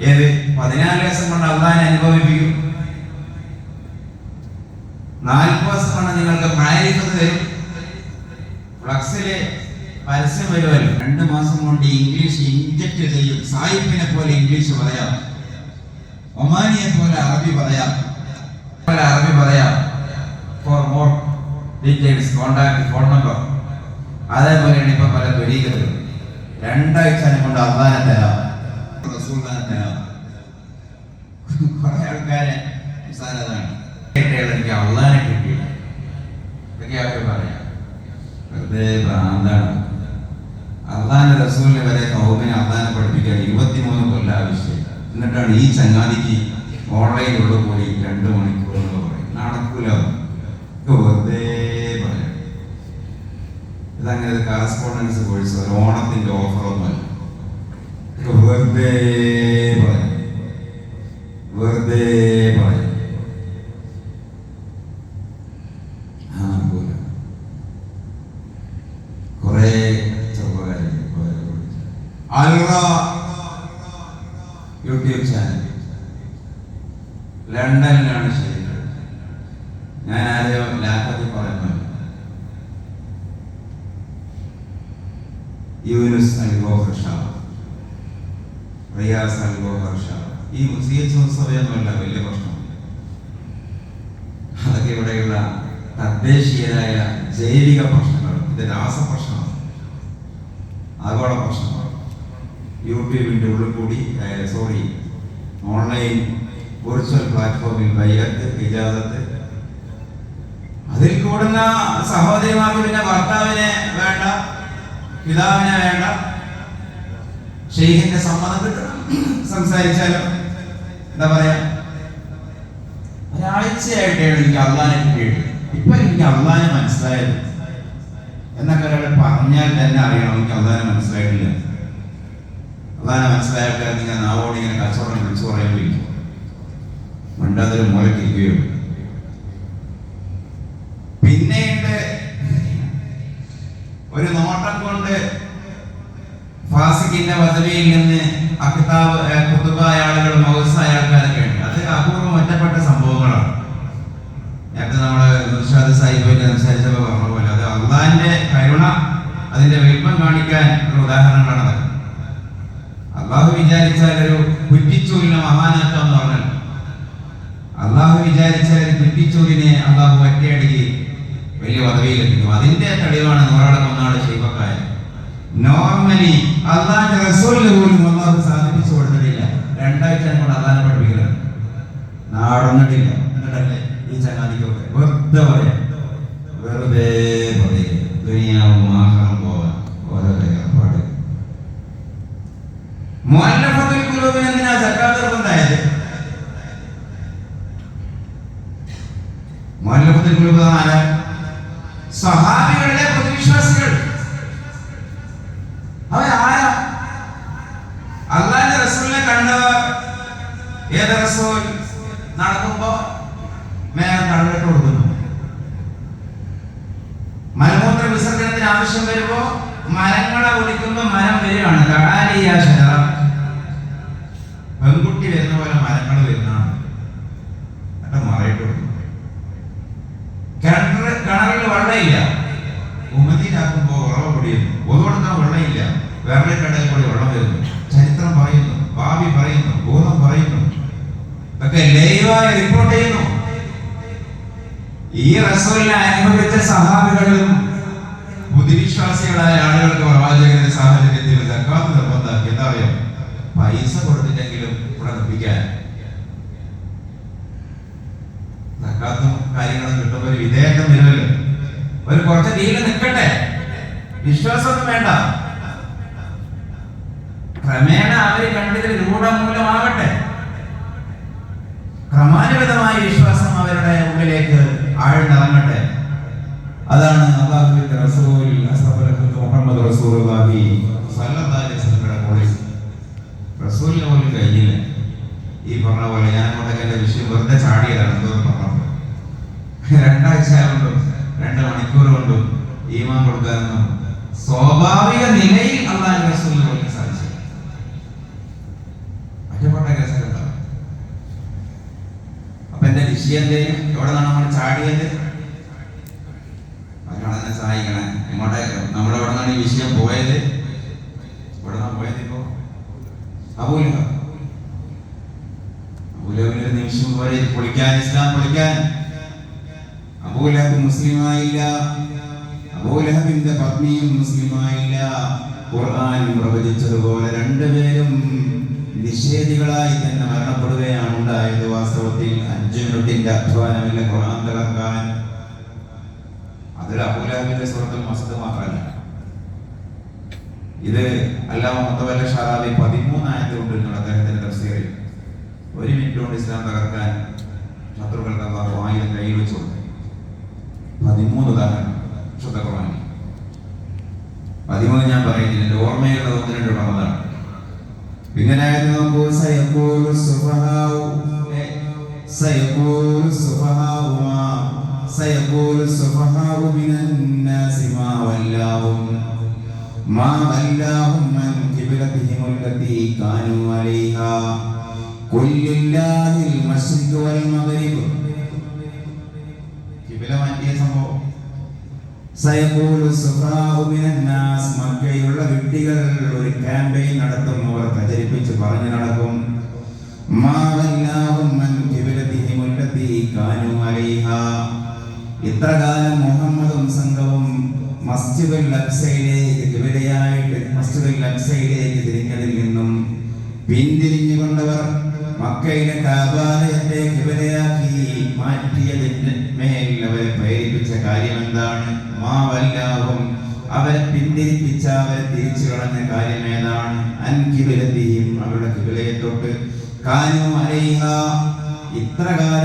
ഏത്? പതിനാല് ദിവസം കൊണ്ട് അള്ളാഹിനെ അനുഭവിപ്പിക്കും. നാൽപ്പത് ദിവസം കൊണ്ട് നിങ്ങൾക്ക് മാരിഫത്ത് തരും. ഫ്ലക്സിലെ പരസ്യം വരുമല്ലോ. രണ്ട് മാസം കൊണ്ട് ഇംഗ്ലീഷ് ഇഞ്ചക്ട് ചെയ്യും. സായിപ്പിനെ പോലെ ഇംഗ്ലീഷ് പറയാം. ഒമാനിയെ പോലെ അറബി പറയാം. പോലെ അറബി പറയാം. For more details contact phone number അതേപോലെയാണ് ഇപ്പൊ പല ത്വരീകതകളും രണ്ടാഴ്ച കൊണ്ട് അള്ളാനെ തരാം തരാം. കുറെ ആൾക്കാരെ സാധനതാണ് എനിക്ക് അള്ളാനെ കിട്ടിയില്ല ഇതൊക്കെ അവർ പറയാം വെറുതെ റസൂലിനെ വരെ കൗമിനെ അള്ളാനെ പഠിപ്പിക്കാൻ കൊല്ലം ആവശ്യം എന്നിട്ടാണ് ഈ ചങ്ങാതിക്ക് ഓൺലൈനിലുള്ള കൂടി രണ്ട് മണിക്കൂർ എന്ന് പറയും. നടക്കൂല വെറുതെ പറയാം ഇതങ്ങനെ കറസ്പോണ്ടൻസ് കോഴ്സ് ഒരു ഓണത്തിന്റെ ഓഫറൊന്നുമല്ല വെറുതെ പറയാം. വെറുതെ പറയാം. കുറെ ചെറുപ്പക്കാരുണ്ട് അൽറ ഗോഹർ ഈ എച്ച് വലിയ പ്രശ്നം. അതൊക്കെ ഇവിടെയുള്ള തദ്ദേശീയരായ ജൈവിക പ്രശ്നങ്ങൾ. ഇത് രാസപ്രശ്നമാണ് ആഗോള പ്രശ്നമാണ്. യൂട്യൂബിന്റെ ഉള്ളിൽ കൂടി സോറി ഓൺലൈൻ വിർച്വൽ പ്ലാറ്റ്ഫോമിൽ വൈകത്ത് ഇജാദത്ത് അതിൽ കൂടുന്ന സഹോദരിമാർക്ക് പിന്നെ ഭർത്താവിനെ വേണ്ട പിതാവിനെ വേണ്ട. ഷെയ്ഖിന്റെ സമ്മതം കിട്ടണം. സംസാരിച്ചാലോ? എന്താ പറയാ? ഒരാഴ്ചയായിട്ടാണ് എനിക്ക് അള്ളാനെ കിട്ടിയത്. ഇപ്പൊ എനിക്ക് അള്ളാനെ മനസ്സിലായത്. എന്നൊക്കെ ഒരാൾ പറഞ്ഞാൽ തന്നെ അറിയണം എനിക്ക് അള്ളാനെ മനസ്സിലായിട്ടില്ല. അള്ളാനെ മനസ്സിലായിട്ട് നിങ്ങൾ നാവോട് ഇങ്ങനെ കച്ചവടം വിളിച്ചു പറയാൻ വിളിക്കും മണ്ടാതൊരു മുലക്കിരിക്കുകയുള്ളൂ പിന്നീട് ഒരു നോട്ടം കൊണ്ട് ഫാസിക്കിന്റെ പദവിയിൽ നിന്ന് അക്താബ് കുത്തുബായ ആളുകൾ മൗസായ ആൾക്കാരൊക്കെ ഉണ്ട്. അത് അപൂർവം ഒറ്റപ്പെട്ട സംഭവങ്ങളാണ്. നേരത്തെ നമ്മൾ നിർഷാദ് സാഹിബായിട്ട് സംസാരിച്ചപ്പോൾ പറഞ്ഞ പോലെ അത് അള്ളാഹിന്റെ കരുണ അതിന്റെ വലിപ്പം കാണിക്കാൻ ഒരു ഉദാഹരണങ്ങളാണ് അള്ളാഹു വിചാരിച്ചാൽ ഒരു കുറ്റിച്ചൂരിനെ മഹാനാക്കം എന്ന് പറഞ്ഞാൽ അള്ളാഹു വിചാരിച്ചാൽ കുറ്റിച്ചൂരിനെ അള്ളാഹു ഒറ്റയടിക്ക് വലിയ പദവിയിലെത്തിക്കും അതിന്റെ തെളിവാണ് നൂറാളെ കൊന്നാട് ഷെയ്ബക്കായ നോർമലി അള്ളാന്റെ റസൂലിന് പോലും അള്ളാഹു സാധിപ്പിച്ചു കൊടുത്തിട്ടില്ല. രണ്ടാഴ്ച കൊണ്ട് അള്ളാനെ പഠിപ്പിക്കലാണ് നാടൊന്നിട്ടില്ല. എന്നിട്ടല്ലേ ഈ ചങ്ങാതിക്കൊക്കെ വെറുതെ പറയാം. വെറുതെ പറയും. ദുനിയാവും ആഹാരം പോവാൻ ഓരോ ഏർപ്പാട്. മുഅല്ലഫത്തുൽ കുലൂബിന് എന്തിനാ സർക്കാർ നിർബന്ധമായത് മുഅല്ലഫത്തുൽ കുലൂബ് ആരാ അവരാരാ അള്ളാഹിന്റെ റസൂലിനെ കണ്ടവർ ഏത് റസൂൽ നടക്കുമ്പോ മേലെ തള്ളിട്ട് കൊടുക്കുന്നു. മലമൂത്ര വിസർജനത്തിന് ആവശ്യം വരുമ്പോ മരങ്ങളെ ഒലിക്കുമ്പോ മരം വരികയാണ്. പെൺകുട്ടി വരുന്ന പോലെ മരങ്ങൾ വരുന്നതാണ്. എന്നിട്ട് മാറിയിട്ട് കൊടുക്കും കിണറ് കിണറിൽ വെള്ളമില്ല ഉമതിയിലാക്കുമ്പോ ഉറവ് പൊടിയുന്നു ഒതുകൊടുക്കാൻ വെള്ളമില്ല വേറെ ലൈവായി റിപ്പോർട്ട് ചെയ്യുന്നു. ഈ റസൂലിനെ അനുഭവിച്ച സഹാബികളിലും ബുദ്ധിവിശ്വാസികളായ ആളുകൾക്ക് പ്രവാചകന്റെ സാഹചര്യത്തിൽ സക്കാത്ത് എന്താ പറയാ? പൈസ കൊടുത്തിട്ടെങ്കിലും ഇവിടെ നിർമ്മിക്കാൻ. കാര്യങ്ങളും കിട്ടുമ്പോൾ ഒരു വിധേയത്വം ഒരു കുറച്ച് രീതിയിൽ നിൽക്കട്ടെ. വിശ്വാസമൊന്നും വേണ്ട. ക്രമേണ അവർ കണ്ടതിൽ രൂഢമൂലമാകട്ടെ ക്രമാനുഗതമായ വിശ്വാസം അവരുടെ ഉള്ളിലേക്ക് ആഴ്ന്നിറങ്ങട്ടെ. അതാണ് മുഹമ്മദ് റസൂലുള്ളാഹി അലൈഹി വസല്ലമയുടെ പോളിസി റസൂലിന് പോലും കഴിഞ്ഞില്ല. ഈ പറഞ്ഞ പോലെ ഞാൻ മുടക്കന്റെ വിഷയം വെറുതെ ചാടിയതാണ് രണ്ടാഴ്ച കൊണ്ടും രണ്ട് മണിക്കൂർ കൊണ്ടും ഈമാൻ കൊടുക്കാനൊന്നും സ്വാഭാവിക നിലയിൽ അള്ളാഹു പോലും സാധിച്ചു ഒറ്റപ്പെട്ട എന്തേലും എവിടെ നിന്നാണ് നമ്മൾ ചാടിയത്? അതിനാണ് തന്നെ സഹായിക്കണേ. എങ്ങോട്ടെ നമ്മളെവിടെ നിന്നാണ് ഈ വിഷയം പോയത്? ഇവിടെ നിന്നാണ് പോയത് ഇപ്പോ? അബൂലഹബ്. അബൂലഹബിന് ഒരു നിമിഷം പോലെ പൊളിക്കാൻ ഇസ്ലാം പൊളിക്കാൻ. അബൂലഹബ് മുസ്ലിമായില്ല. അബൂലഹബിന്റെ പത്നിയും മുസ്ലിമായില്ല. ഖുർആൻ പ്രവചിച്ചതുപോലെ രണ്ടുപേരും നിഷേധികളായി തന്നെ മരണപ്പെടുകയാണ് ഉണ്ടായത്. വാസ്തവത്തിൽ അഞ്ചു മിനിറ്റിന്റെ അധ്വാനമില്ല. ഖുർആൻ തകർക്കാൻ അതൊരു അബൂലഹബിന്റെ സുഹൃത്തുൽ മസ്ത് മാത്രമല്ല. ഇത് അല്ലാമ മുത്തവല്ല ഷാദാബി പതിമൂന്നായത്ത് നിങ്ങൾ അദ്ദേഹത്തിന്റെ തഫ്സീറിൽ. ഒരു മിനിറ്റ് കൊണ്ട് ഇസ്ലാം തകർക്കാൻ ശത്രുക്കൾക്ക് അള്ളാഹു ആയുധം കയ്യിൽ വെച്ചു പതിമൂന്ന് ഉദാഹരണം. ശ്രദ്ധ കുറവാണ് പതിമൂന്ന് ഞാൻ പറയുന്നില്ല. എന്റെ ഓർമ്മയുള്ളത് ഒന്ന് രണ്ട് ഉള്ളതാണ് പിന്നെ ആയത് നോക്കൂ സുഫഹാഉ ഏ, السفهاء ما سيقول السفهاء من الناس ما മാ ما ولاهم عن قبلتهم التي كانوا عليها. അലൈഹാ لله المشرق والمغرب. ഖിബ്ല മാറ്റിയ സംഭവം? മക്കയിലുള്ള വിഡ്ഢികൾ ഒരു ക്യാമ്പയിൻ നടത്തും. അവർ പ്രചരിപ്പിച്ച് പറഞ്ഞു നടക്കും. മാ ഇത്ര കാലം മുഹമ്മദും സംഘവും മസ്ജിദുൽ അക്സയിലേക്ക് ഇവിടെയായിട്ട് മസ്ജിദുൽ അക്സയിലേക്ക് തിരിഞ്ഞതിൽ നിന്നും പിന്തിരിഞ്ഞുകൊണ്ടവർ മക്കയിലെ കാബാലയത്തെ ഇവിടെയാക്കി മാറ്റിയതിന്റെ മേൽ അവരെ പ്രേരിപ്പിച്ച കാര്യം എന്താണ് മാവല്ലാവും അവരെ പിന്തിരിപ്പിച്ച അവരെ തിരിച്ചു കളഞ്ഞ കാര്യം ഏതാണ് അൻകിബിലെത്തിയും അവരുടെ കിബിലയെ തൊട്ട് കാനു അലൈഹ ഇത്ര